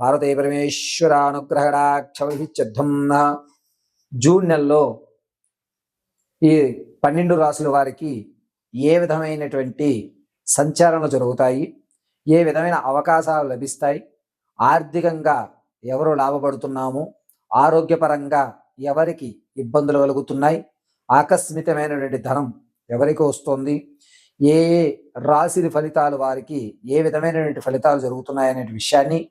భారతీయ పరమేశ్వర ఫట్ జూన్ నెలలో ఈ పన్నెండు రాసుల వారికి ఏ విధమైనటువంటి సంచారణలు జరుగుతాయి? ఏ విధమైన అవకాశాలు లభిస్తాయి? ఆర్థికంగా ఎవరు లాభపడుతున్నాము? ఆరోగ్యపరంగా ఎవరికి ఇబ్బందులు కలుగుతున్నాయి? ఆకస్మికమైనటువంటి ధనం ఎవరికి వస్తుంది? ఏ ఏ రాశి ఫలితాలు వారికి ఏ విధమైనటువంటి ఫలితాలు జరుగుతున్నాయి అనే విషయాన్ని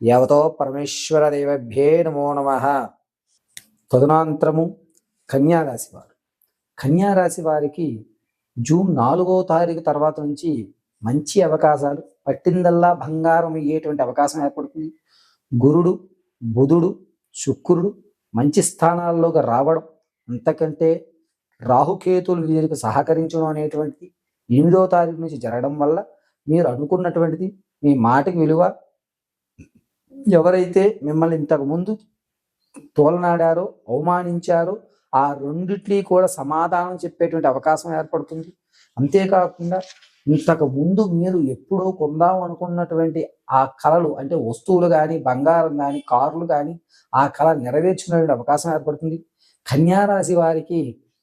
యవతో పరమేశ్వర దేవభ్యే నమో నమ. తదునాంతరము కన్యారాశి వారు. కన్యారాశి వారికి జూన్ నాలుగో తారీఖు తర్వాత నుంచి మంచి అవకాశాలు పట్టిందల్లా బంగారం అయ్యేటువంటి అవకాశం ఏర్పడుతుంది. గురుడు బుధుడు శుక్రుడు మంచి స్థానాల్లోకి రావడం అంతకంటే రాహుకేతులు వీరికి సహకరించడం అనేటువంటిది ఎనిమిదో తారీఖు నుంచి జరగడం వల్ల మీరు అనుకున్నటువంటిది మీ మాటకి విలువ ఎవరైతే మిమ్మల్ని ఇంతకుముందు తోలనాడారో అవమానించారో ఆ రెండిట్లీ కూడా సమాధానం చెప్పేటువంటి అవకాశం ఏర్పడుతుంది. అంతేకాకుండా ఇంతకు ముందు మీరు ఎప్పుడో కొందాం అనుకున్నటువంటి ఆ కళలు అంటే వస్తువులు కానీ బంగారం కానీ కార్లు కానీ ఆ కళ నెరవేర్చుకునేటువంటి అవకాశం ఏర్పడుతుంది. కన్యారాశి వారికి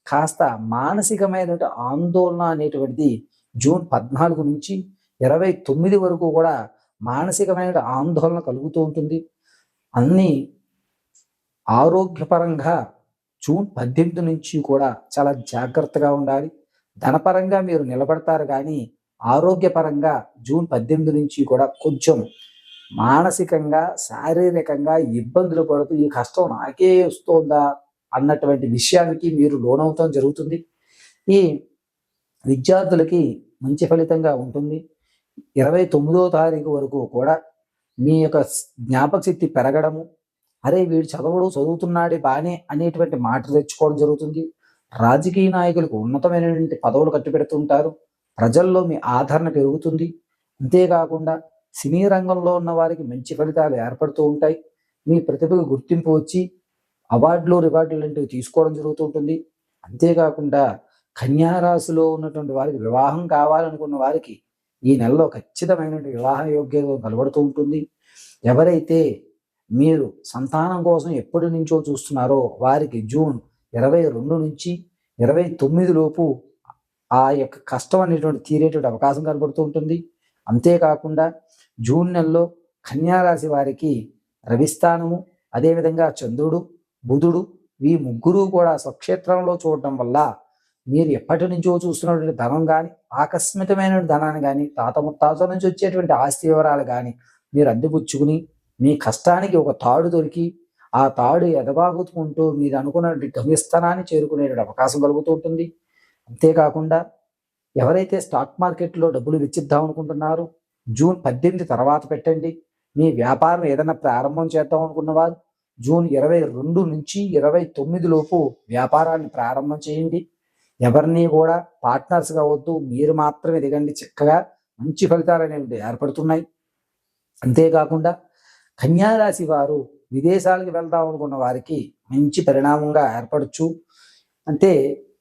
కాస్త మానసికమైనటువంటి ఆందోళన అనేటువంటిది జూన్ పద్నాలుగు నుంచి ఇరవై తొమ్మిది వరకు కూడా మానసికమైన ఆందోళన కలుగుతూ ఉంటుంది. అన్నీ ఆరోగ్యపరంగా జూన్ పద్దెనిమిది నుంచి కూడా చాలా జాగ్రత్తగా ఉండాలి. ధనపరంగా మీరు నిలబడతారు కానీ ఆరోగ్యపరంగా జూన్ పద్దెనిమిది నుంచి కూడా కొంచెం మానసికంగా శారీరకంగా ఇబ్బందులు పడుతూ ఈ కష్టం నాకే వస్తుందా? అన్నటువంటి విషయానికి మీరు లోనవుతాం జరుగుతుంది. ఈ విద్యార్థులకి మంచి ఫలితంగా ఉంటుంది. ఇరవై తొమ్మిదో తారీఖు వరకు కూడా మీ యొక్క జ్ఞాపక శక్తి పెరగడము అరే వీడు చదవడు చదువుతున్నాడే బానే అనేటువంటి మాట తెచ్చుకోవడం జరుగుతుంది. రాజకీయ నాయకులకు ఉన్నతమైనటువంటి పదవులు కట్టుపెడుతుంటారు. ప్రజల్లో మీ ఆదరణ పెరుగుతుంది. అంతేకాకుండా సినీ రంగంలో ఉన్న వారికి మంచి ఫలితాలు ఏర్పడుతూ ఉంటాయి. మీ ప్రతిభకు గుర్తింపు వచ్చి అవార్డులు రివార్డులు లాంటివి తీసుకోవడం జరుగుతూ ఉంటుంది అంతేకాకుండా కన్యారాశిలో ఉన్నటువంటి వారికి వివాహం కావాలనుకున్న వారికి ఈ నెలలో ఖచ్చితమైనటువంటి వివాహ యోగ్యత కలబడుతూ ఉంటుంది. ఎవరైతే మీరు సంతానం కోసం ఎప్పటి నుంచో చూస్తున్నారో వారికి జూన్ ఇరవై రెండు నుంచి ఇరవై తొమ్మిది లోపు ఆ యొక్క కష్టం అనేటువంటి తీరేటువంటి అవకాశం కనబడుతూ ఉంటుంది. అంతేకాకుండా జూన్ నెలలో కన్యారాశి వారికి రవిస్థానము అదేవిధంగా చంద్రుడు బుధుడు ఈ ముగ్గురు కూడా స్వక్షేత్రంలో చూడటం వల్ల మీరు ఎప్పటి నుంచో చూస్తున్నటువంటి ధనం కానీ ఆకస్మికమైన ధనాన్ని కానీ తాత ముత్తాతల నుంచి వచ్చేటువంటి ఆస్తి వివరాలు కానీ మీరు అందిపుచ్చుకుని మీ కష్టానికి ఒక తాడు దొరికి ఆ తాడు ఎదబాగుతుంటూ మీరు అనుకున్న గమ్యస్థానాన్ని చేరుకునేటువంటి అవకాశం కలుగుతూ ఉంటుంది. అంతేకాకుండా ఎవరైతే స్టాక్ మార్కెట్లో డబ్బులు వెచ్చిద్దాం అనుకుంటున్నారో జూన్ పద్దెనిమిది తర్వాత పెట్టండి. మీ వ్యాపారం ఏదైనా ప్రారంభం చేద్దాం అనుకున్నవారు జూన్ ఇరవై రెండు నుంచి ఇరవై తొమ్మిది లోపు వ్యాపారాన్ని ప్రారంభం చేయండి. ఎవరిని కూడా పార్ట్నర్స్గా వద్దు. మీరు మాత్రమే దిగండి చక్కగా. మంచి ఫలితాలు అనేవి ఏర్పడుతున్నాయి. అంతేకాకుండా కన్యారాశి వారు విదేశాలకు వెళ్దాం అనుకున్న వారికి మంచి పరిణామంగా ఏర్పడచ్చు. అంటే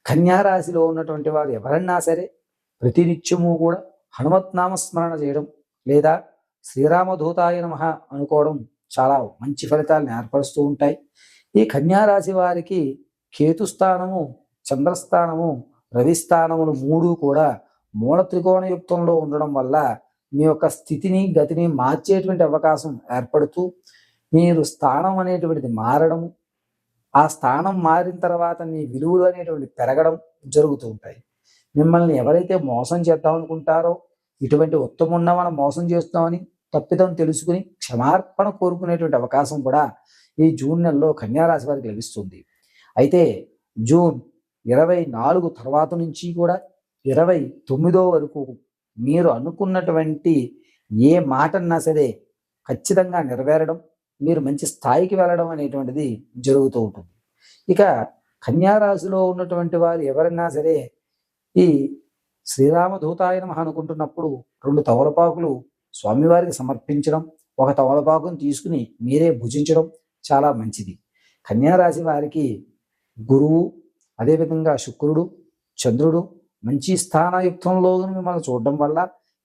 కన్యారాశిలో ఉన్నటువంటి వారు ఎవరన్నా సరే ప్రతినిత్యము కూడా హనుమత్నామ స్మరణ చేయడం లేదా శ్రీరామధూతాయ నమ అనుకోవడం చాలా మంచి ఫలితాలను ఏర్పరుస్తూ ఉంటాయి. ఈ కన్యారాశి వారికి కేతుస్థానము చంద్రస్థానము రవిస్థానములు మూడు కూడా మూల త్రికోణ యుక్తంలో ఉండడం వల్ల మీ యొక్క స్థితిని గతిని మార్చేటువంటి అవకాశం ఏర్పడుతూ మీరు స్థానం అనేటువంటిది మారడం ఆ స్థానం మారిన తర్వాత మీ విలువలు అనేటువంటి పెరగడం జరుగుతూ ఉంటాయి. మిమ్మల్ని ఎవరైతే మోసం చేద్దాం అనుకుంటారో ఇటువంటి ఉత్తమున్న మనం మోసం చేస్తామని తప్పిదం తెలుసుకుని క్షమార్పణ కోరుకునేటువంటి అవకాశం కూడా ఈ జూన్ నెలలో కన్యారాశి వారికి లభిస్తుంది. అయితే జూన్ ఇరవై నాలుగు తర్వాత నుంచి కూడా ఇరవై తొమ్మిదో వరకు మీరు అనుకున్నటువంటి ఏ మాటన్నా సరే ఖచ్చితంగా నెరవేరడం మీరు మంచి స్థాయికి వెళ్ళడం అనేటువంటిది జరుగుతూ ఉంటుంది. ఇక కన్యారాశిలో ఉన్నటువంటి వారు ఎవరైనా సరే ఈ శ్రీరామధూతాయన అనుకుంటున్నప్పుడు రెండు తవలపాకులు స్వామివారికి సమర్పించడం ఒక తవలపాకును తీసుకుని మీరే భుజించడం చాలా మంచిది. కన్యారాశి వారికి గురువు అదేవిధంగా శుక్రుడు చంద్రుడు మంచి స్థానయుక్తంలో మిమ్మల్ని చూడడం వల్ల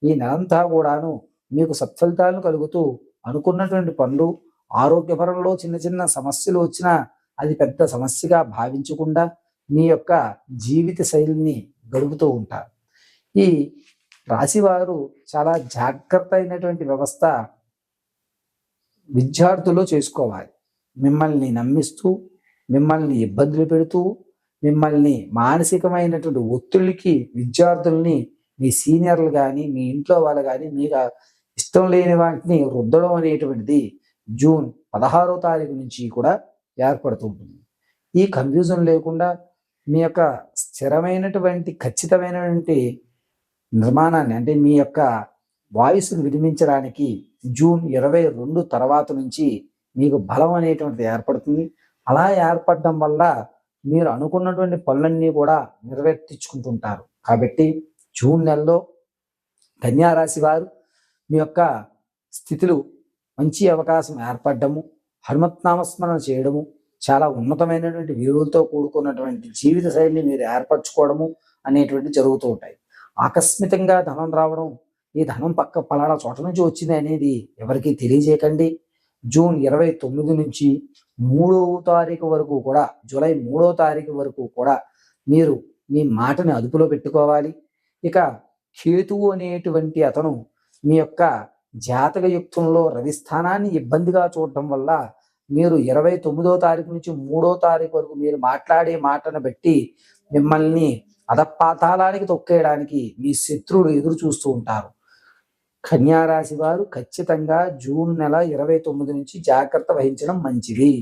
ఈ నెలంతా కూడాను మీకు సత్ఫలితాలను కలుగుతూ అనుకున్నటువంటి పనులు ఆరోగ్యపరంలో చిన్న చిన్న సమస్యలు వచ్చినా అది పెద్ద సమస్యగా భావించకుండా మీ యొక్క జీవిత శైలిని గడుపుతూ ఉంటారు. ఈ రాశివారు చాలా జాగ్రత్త అయినటువంటి వ్యవస్థ విద్యార్థులు చేసుకోవాలి. మిమ్మల్ని నమ్మిస్తూ మిమ్మల్ని ఇబ్బందులు పెడుతూ మిమ్మల్ని మానసికమైనటువంటి ఒత్తిడికి విద్యార్థుల్ని మీ సీనియర్లు కానీ మీ ఇంట్లో వాళ్ళు కానీ మీకు ఇష్టం లేని వాటిని రుద్దడం అనేటువంటిది జూన్ పదహారో తారీఖు నుంచి కూడా ఏర్పడుతుంటుంది ఈ కన్ఫ్యూజన్ లేకుండా మీ యొక్క స్థిరమైనటువంటి ఖచ్చితమైనటువంటి నిర్మాణాన్ని అంటే మీ యొక్క వాయిస్ను వినిపించడానికి జూన్ ఇరవై రెండు తర్వాత నుంచి మీకు బలం అనేటువంటిది ఏర్పడుతుంది. అలా ఏర్పడడం వల్ల మీరు అనుకున్నటువంటి పనులన్నీ కూడా నెరవేర్తించుకుంటుంటారు కాబట్టి జూన్ నెలలో కన్యారాశి వారు మీ యొక్క స్థితులు మంచి అవకాశం ఏర్పడము హనుమత్నామస్మరణ చేయడము చాలా ఉన్నతమైనటువంటి విలువలతో కూడుకున్నటువంటి జీవిత శైలిని మీరు ఏర్పరచుకోవడము అనేటువంటి జరుగుతూ ఉంటాయి. ఆకస్మికంగా ధనం రావడం ఈ ధనం పక్క పలానా చోట నుంచి వచ్చింది అనేది ఎవరికి తెలియజేయకండి. జూన్ ఇరవై తొమ్మిది నుంచి మూడవ తారీఖు వరకు కూడా జూలై మూడవ తారీఖు వరకు కూడా మీరు మీ మాటని అదుపులో పెట్టుకోవాలి. ఇక కేతువు అనేటువంటి అతను మీ యొక్క జాతక యుక్తంలో రవి స్థానాన్ని ఇబ్బందిగా చూడటం వల్ల మీరు ఇరవై తొమ్మిదో తారీఖు నుంచి మూడో తారీఖు వరకు మీరు మాట్లాడే మాటను బట్టి మిమ్మల్ని అధపాతాళానికి తొక్కేయడానికి మీ శత్రువులు ఎదురు చూస్తూ ఉంటారు. కన్యారాశి వారు ఖచ్చితంగా జూన్ నెల ఇరవై తొమ్మిది నుంచి జాగ్రత్త వహించడం మంచిది.